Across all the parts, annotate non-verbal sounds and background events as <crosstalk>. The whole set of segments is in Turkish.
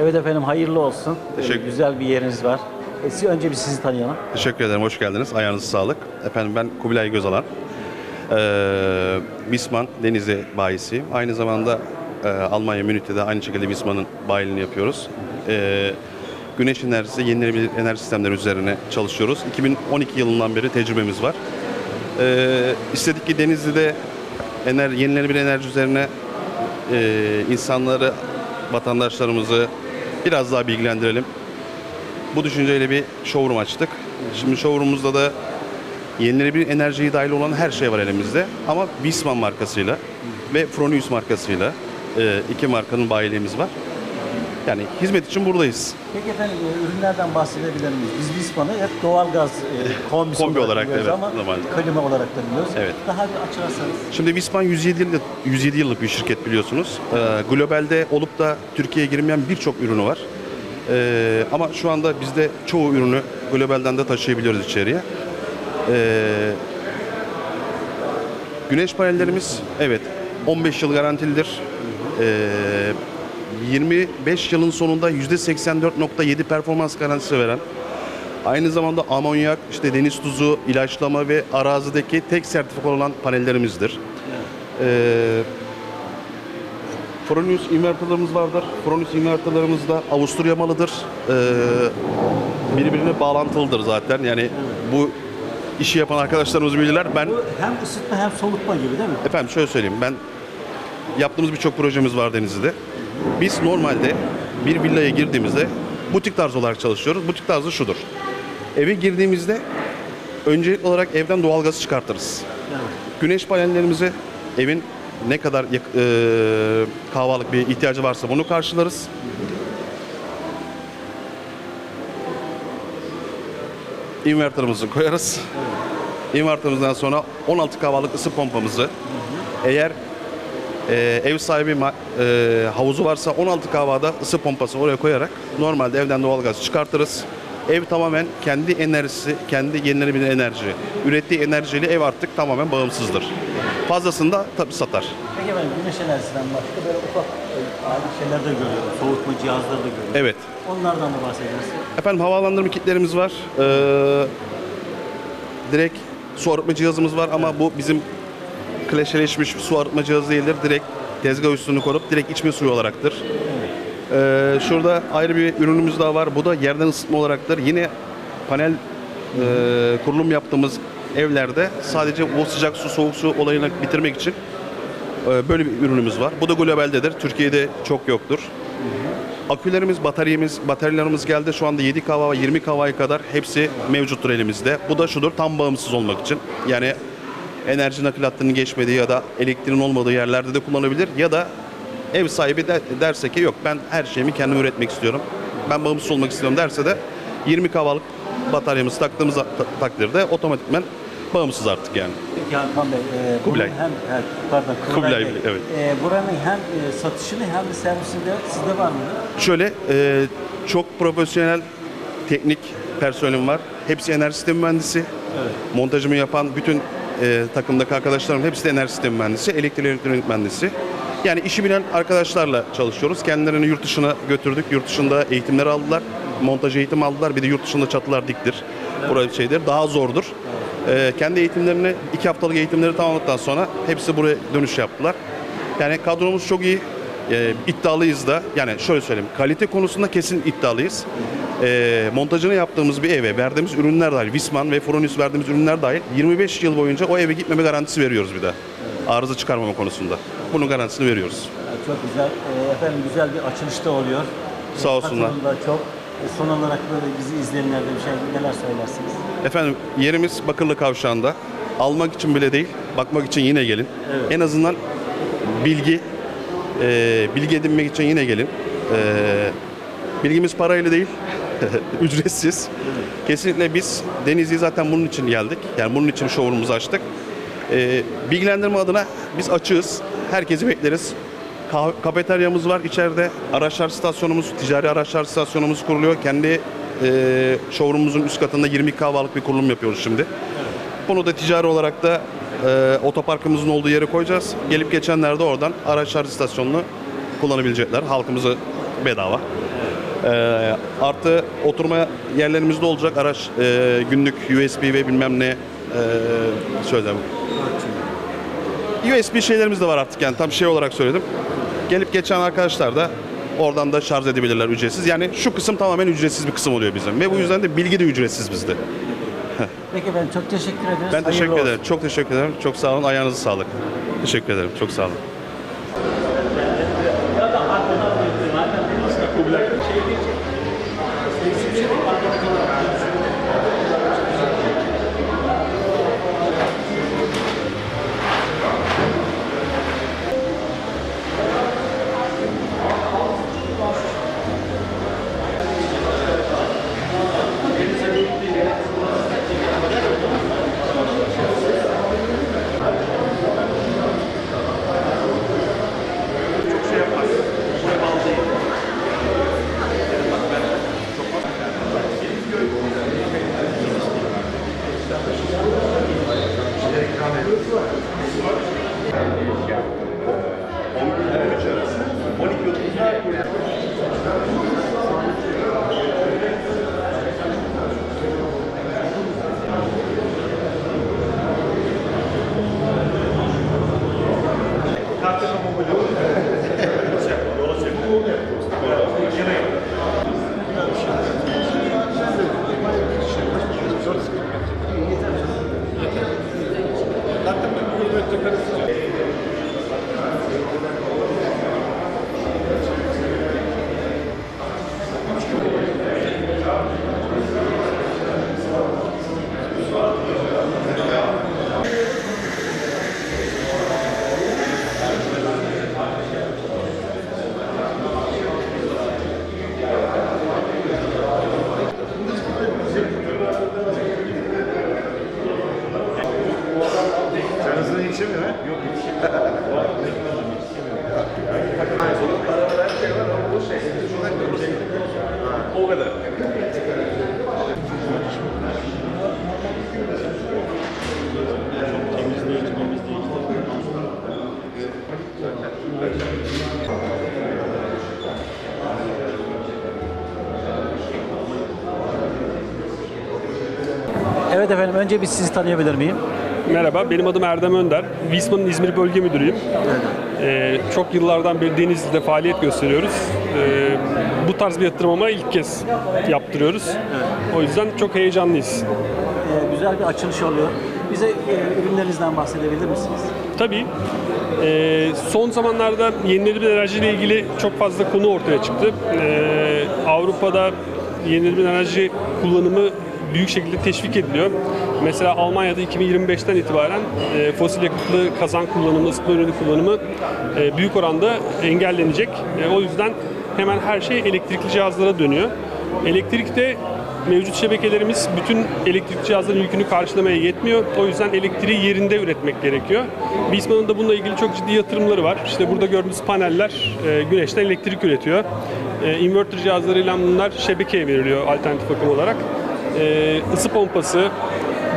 Evet efendim hayırlı olsun. Teşekkür- Ee, güzel bir yeriniz var. E, siz- önce bir sizi tanıyalım. Teşekkür ederim, hoş geldiniz. Ayağınıza sağlık. Efendim ben Kubilay Gözalan. Ee, Bisman Denizli bayisiyim. Aynı zamanda e, Almanya Münih'te de aynı şekilde Bisman'ın bayiliğini yapıyoruz. Ee, güneş enerjisi, yenilenebilir enerji sistemleri üzerine çalışıyoruz. 2012 yılından beri tecrübemiz var. Ee, istedik ki Denizli'de ener, yenilenebilir enerji üzerine e, insanları, vatandaşlarımızı biraz daha bilgilendirelim. Bu düşünceyle bir showroom açtık. Şimdi showroom'umuzda da yenilenebilir enerjiye dahil olan her şey var elimizde. Ama Bisman markasıyla ve Fronius markasıyla e, iki markanın bayiliğimiz var. Yani hizmet için buradayız. Peki efendim e, ürünlerden bahsedebilir miyiz? Biz Bisman'ı hep doğalgaz e, kombisi Kombi olarak, biliyoruz evet, ama normalde. klima olarak da biliyoruz. Evet. Daha bir açarsanız. Şimdi Bisman 107 yıllık, 107 yıllık bir şirket biliyorsunuz. Ee, globalde olup da Türkiye'ye girmeyen birçok ürünü var. Ee, ama şu anda bizde çoğu ürünü globalden de taşıyabiliyoruz içeriye. Ee, güneş panellerimiz evet 15 yıl garantilidir. Ee, 25 yılın sonunda %84.7 performans garantisi veren Aynı zamanda amonyak, işte deniz tuzu, ilaçlama ve arazideki tek sertifika olan panellerimizdir. Ee, Fronius inverterlarımız vardır. Fronius inverterlarımız da Avusturya malıdır. Ee, birbirine bağlantılıdır zaten. Yani bu işi yapan arkadaşlarımız bilirler. Ben Bu hem ısıtma hem soğutma gibi değil mi? Efendim şöyle söyleyeyim ben yaptığımız birçok projemiz var Denizli'de. Biz normalde bir villaya girdiğimizde butik tarz olarak çalışıyoruz. Butik tarzı şudur. Eve girdiğimizde öncelikli olarak evden doğalgazı çıkartırız. Evet. Güneş panellerimizi evin ne kadar yak- eee, kahvalık bir ihtiyacı varsa bunu karşılarız. Inverter'ımızı koyarız. Inverter'ımızdan sonra 16 kahvalık ısı pompamızı eğer e, ev sahibi e, havuzu varsa 16 kahvada ısı pompası oraya koyarak normalde evden doğalgaz çıkartırız. Ev tamamen kendi enerjisi, kendi yenilenebilir enerji. Ürettiği enerjiyle ev artık tamamen bağımsızdır. Fazlasını da tabii satar. Peki efendim güneş enerjisinden başka böyle ufak e, şeyler de görüyorum. Soğutma cihazları da görüyorum. Evet. Onlardan da bahsederiz. Efendim havalandırma kitlerimiz var. Ee, direkt su arıtma cihazımız var ama bu bizim kleşeleşmiş su arıtma cihazı değildir. Direkt tezgah üstünü korup direkt içme suyu olaraktır. Ee, şurada ayrı bir ürünümüz daha var. Bu da yerden ısıtma olaraktır. Yine panel e, kurulum yaptığımız evlerde sadece o sıcak su soğuk su olayını bitirmek için e, böyle bir ürünümüz var. Bu da globaldedir. Türkiye'de çok yoktur. Akülerimiz, bataryamız, bataryalarımız geldi. Şu anda 7 kahva ve 20 kahvaya kadar hepsi mevcuttur elimizde. Bu da şudur, tam bağımsız olmak için. Yani enerji nakil hattının geçmediği ya da elektriğin olmadığı yerlerde de kullanabilir. Ya da ev sahibi de, derse ki yok ben her şeyimi kendim üretmek istiyorum. Ben bağımsız olmak istiyorum derse de 20 kahvalık bataryamızı taktığımız ta- takdirde otomatikmen bağımsız artık yani. Peki Hakan Bey, e, Kubilay. hem e, pardon Kubilay Bey, Bey, evet. E, buranın hem e, satışını hem de servisini de sizde var mı? Şöyle e, çok profesyonel teknik personelim var. Hepsi enerji sistemi mühendisi. Evet. Montajımı yapan bütün e, takımdaki arkadaşlarım hepsi de enerji sistemi mühendisi, elektrik elektronik mühendisi. Yani işi bilen arkadaşlarla çalışıyoruz. Kendilerini yurt dışına götürdük. Yurt dışında eğitimler aldılar. Montaj eğitim aldılar. Bir de yurt dışında çatılar diktir. Burası şeydir. Daha zordur. E, kendi eğitimlerini, iki haftalık eğitimleri tamamladıktan sonra hepsi buraya dönüş yaptılar. Yani kadromuz çok iyi. E, iddialıyız da. Yani şöyle söyleyeyim. Kalite konusunda kesin iddialıyız. E, montajını yaptığımız bir eve verdiğimiz ürünler dahil, Visman ve Fronius verdiğimiz ürünler dahil 25 yıl boyunca o eve gitmeme garantisi veriyoruz bir de. Arıza çıkarmama konusunda. Bunun garantisini veriyoruz. Çok güzel. E, efendim güzel bir açılışta oluyor. Sağ olsunlar. katılım da çok. Son olarak böyle bizi izleyenlerde bir şey neler söylersiniz? Efendim yerimiz Bakırlı Kavşağı'nda. Almak için bile değil, bakmak için yine gelin. Evet. En azından bilgi, e, bilgi edinmek için yine gelin. E, bilgimiz parayla değil, <laughs> ücretsiz. Kesinlikle biz Denizli'ye zaten bunun için geldik. Yani bunun için showroom'umuzu açtık. E, bilgilendirme adına biz açığız. Herkesi bekleriz. Ka- kafeteryamız var içeride. Araçlar stasyonumuz, ticari araçlar stasyonumuz kuruluyor. Kendi e, showroom'umuzun üst katında 20 kahvalık bir kurulum yapıyoruz şimdi. Bunu da ticari olarak da e, otoparkımızın olduğu yere koyacağız. Gelip geçenler de oradan araç şarj istasyonunu kullanabilecekler. Halkımızı bedava. Ee, artı oturma yerlerimiz de olacak. Araç e, günlük USB ve bilmem ne e, söyleyeyim. USB şeylerimiz de var artık yani tam şey olarak söyledim. Gelip geçen arkadaşlar da oradan da şarj edebilirler ücretsiz. Yani şu kısım tamamen ücretsiz bir kısım oluyor bizim. Ve bu yüzden de bilgi de ücretsiz bizde. Peki efendim çok teşekkür ederiz. Ben teşekkür ederim. Çok teşekkür ederim. Çok sağ olun. Ayağınıza sağlık. Teşekkür ederim. Çok sağ olun. problème. Evet efendim önce bir sizi tanıyabilir miyim? Merhaba, benim adım Erdem Önder. Wisma'nın İzmir Bölge Müdürüyüm. Ee, çok yıllardan beri Denizli'de faaliyet gösteriyoruz. Ee, bu tarz bir yatırım ama ilk kez yaptırıyoruz. O yüzden çok heyecanlıyız. Ee, güzel bir açılış oluyor. Bize e, ürünlerinizden bahsedebilir misiniz? Tabii e, son zamanlarda yenilenebilir enerji ile ilgili çok fazla konu ortaya çıktı. E, Avrupa'da yenilenebilir enerji kullanımı büyük şekilde teşvik ediliyor. Mesela Almanya'da 2025'ten itibaren e, fosil yakıtlı kazan kullanımı, ısıtma ürünü kullanımı e, büyük oranda engellenecek. E, o yüzden hemen her şey elektrikli cihazlara dönüyor. Elektrikte mevcut şebekelerimiz bütün elektrik cihazlarının yükünü karşılamaya yetmiyor. O yüzden elektriği yerinde üretmek gerekiyor. Bisma'nın da bununla ilgili çok ciddi yatırımları var. İşte burada gördüğünüz paneller e, güneşten elektrik üretiyor. E, inverter cihazlarıyla bunlar şebekeye veriliyor alternatif akım olarak. E, ısı pompası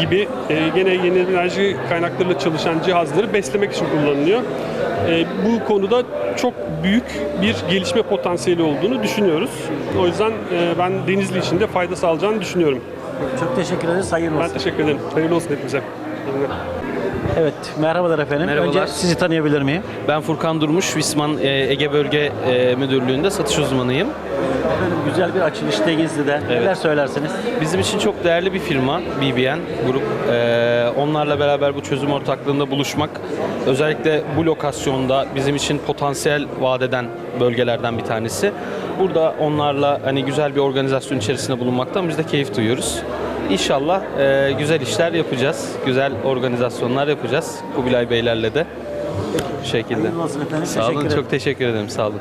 gibi e, gene yenilenebilir enerji kaynaklarıyla çalışan cihazları beslemek için kullanılıyor. E, bu konuda çok büyük bir gelişme potansiyeli olduğunu düşünüyoruz. O yüzden e, ben Denizli için de fayda sağlayacağını düşünüyorum. Çok teşekkür ederiz. Hayırlı Ben olsun. teşekkür ederim. Hayırlı olsun hepimize. İyi günler. Evet, merhabalar efendim. Merhabalar. Önce sizi tanıyabilir miyim? Ben Furkan Durmuş, Visman e, Ege Bölge e, Müdürlüğü'nde satış uzmanıyım. Efendim güzel bir açılış Denizli'de. Neler söylersiniz? Bizim için çok değerli bir firma BBN Grup. E, onlarla beraber bu çözüm ortaklığında buluşmak, özellikle bu lokasyonda bizim için potansiyel vaat eden bölgelerden bir tanesi. Burada onlarla hani güzel bir organizasyon içerisinde bulunmaktan biz de keyif duyuyoruz. İnşallah e, güzel işler yapacağız, güzel organizasyonlar yapacağız Kubilay Beylerle de bu şekilde. Sağ olun, çok teşekkür ederim. Sağ olun.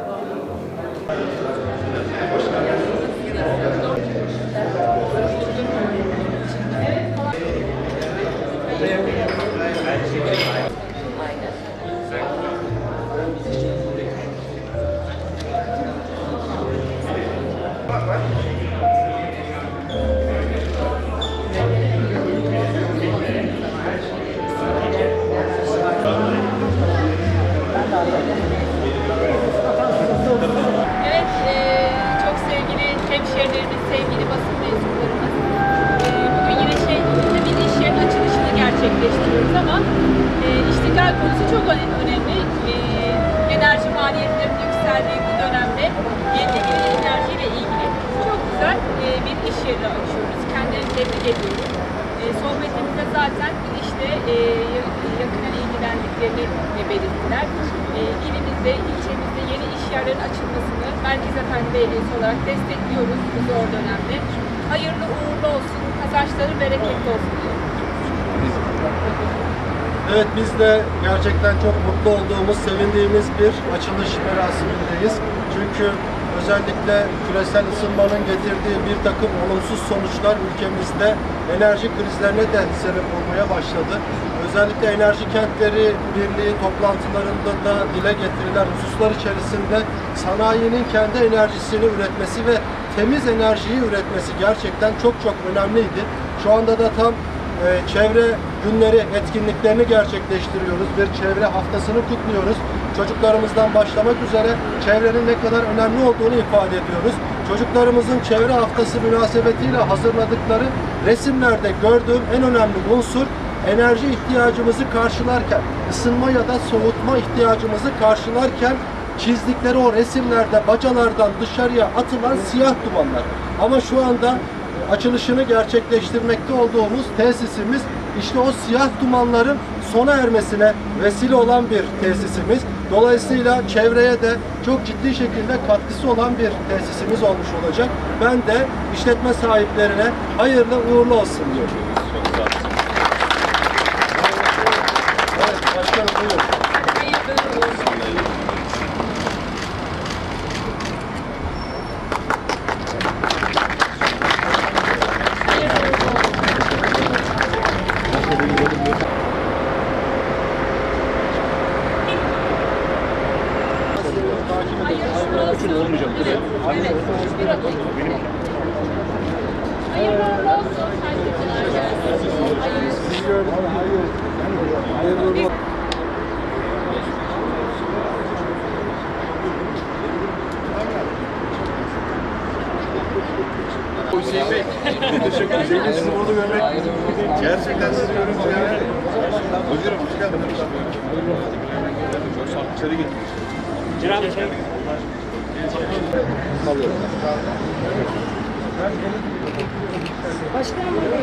Belirttiler. E, ilimizde, ilçemizde yeni iş yerlerinin açılmasını Merkez Efendi Belediyesi olarak destekliyoruz bu zor dönemde. Hayırlı uğurlu olsun, kazançları bereketli olsun. Evet biz de gerçekten çok mutlu olduğumuz, sevindiğimiz bir açılış merasimindeyiz. Çünkü özellikle küresel ısınmanın getirdiği bir takım olumsuz sonuçlar ülkemizde enerji krizlerine de sebep olmaya başladı. Özellikle enerji kentleri birliği toplantılarında da dile getirilen hususlar içerisinde sanayinin kendi enerjisini üretmesi ve temiz enerjiyi üretmesi gerçekten çok çok önemliydi. Şu anda da tam e, çevre günleri etkinliklerini gerçekleştiriyoruz. Bir çevre haftasını kutluyoruz. Çocuklarımızdan başlamak üzere çevrenin ne kadar önemli olduğunu ifade ediyoruz. Çocuklarımızın çevre haftası münasebetiyle hazırladıkları resimlerde gördüğüm en önemli unsur enerji ihtiyacımızı karşılarken, ısınma ya da soğutma ihtiyacımızı karşılarken çizdikleri o resimlerde bacalardan dışarıya atılan siyah dumanlar. Ama şu anda açılışını gerçekleştirmekte olduğumuz tesisimiz işte o siyah dumanların sona ermesine vesile olan bir tesisimiz. Dolayısıyla çevreye de çok ciddi şekilde katkısı olan bir tesisimiz olmuş olacak. Ben de işletme sahiplerine hayırlı uğurlu olsun diyorum. Başkanım buyurun. Hayırlı uğurlu olsun. Hayırlı uğurlu olsun. Hayırlı olsun. olmayacak değil mi? Evet. Bir adım. Hayırlı uğurlu olsun. Herkese gelsin. Hayırlı Sizi burada görmek gerçekten sizi görünce yani. Hocam hoş geldiniz. İçeri git. Başkanım buyurun.